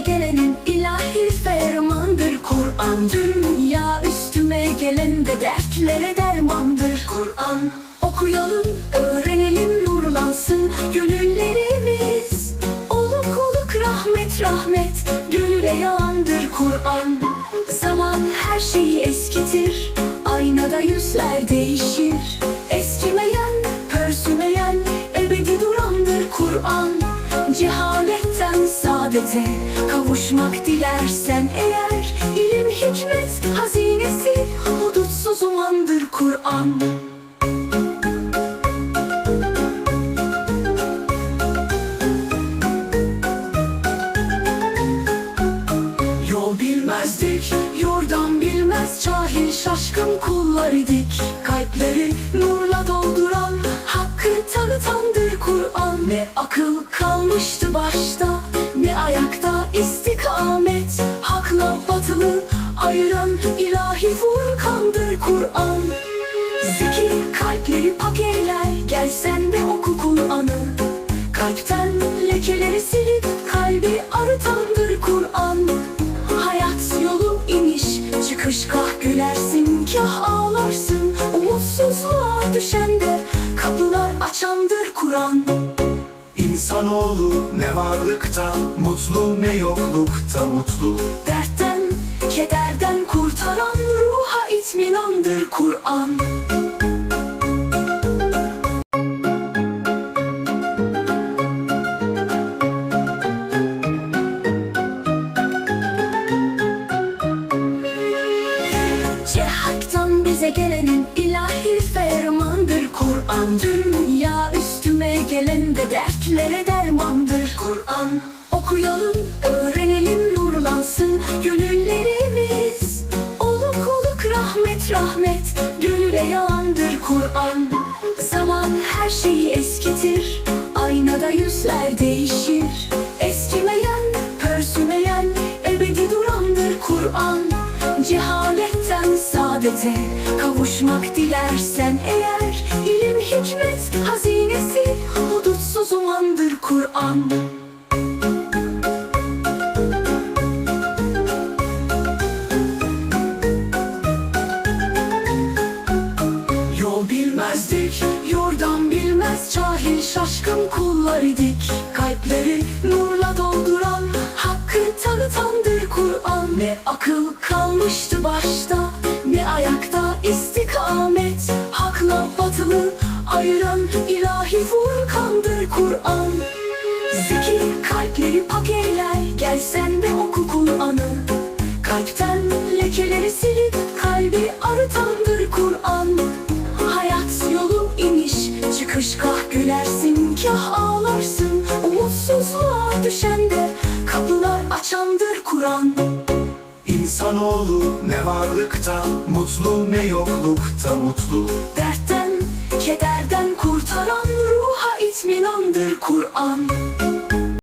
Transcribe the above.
gelenin ilahi fermandır. Kur'an dünya üstüme gelen de dertlere dermandır. Kur'an okuyalım öğrenelim nurlansın. Gönüllerimiz Oluk oluk rahmet rahmet. Gönüle yandır Kur'an. Zaman her şeyi eskitir aynada yüzler değişir. Saadete Kavuşmak dilersen eğer ilim hikmet hazinesi Hudutsuz umandır Kur'an. Yol bilmezdik, yordan bilmez Cahil şaşkın kullar idik. Kalpleri nurla dolduran Hakkı tanıtandır Kur'an. Ne akıl kalmıştı başta ayıran ilahi furkandır Kur'an. Zeki kalpleri pak eyler Gel sen de oku Kur'an'ı. Kalpten lekeleri silip kalbi arıtandır Kur'an. Hayat yolu iniş çıkış kah gülersin kah ağlarsın. Umutsuzluğa düşende kapılar açandır Kur'an. İnsanoğlu ne varlıkta mutlu ne yoklukta mutlu. Dertten Kur'an. Bize gelenin ilahi fermandır. Kur'an Dünya üstüme gelen de dertlere dermandır. Kur'an Okuyalım, Cehaletten saadete kavuşmak dilersen eğer ilim hikmet hazinesi hudutsuz umandır Kur'an. Yol bilmezdik, yordan bilmez Cahil şaşkın kullar idik. Kalpleri nurla dolduran tanıtandır Kur'an. Ne akıl kalmıştı başta Ne ayakta istikamet. Hakla batılı ayıran ilahi furkandır Kur'an. Zeki kalpleri pak eyler Gel sen de açandır Kur'an. İnsanoğlu ne varlıkta mutlu ne yoklukta mutlu. Dertten kederden kurtaran ruha itminandır Kur'an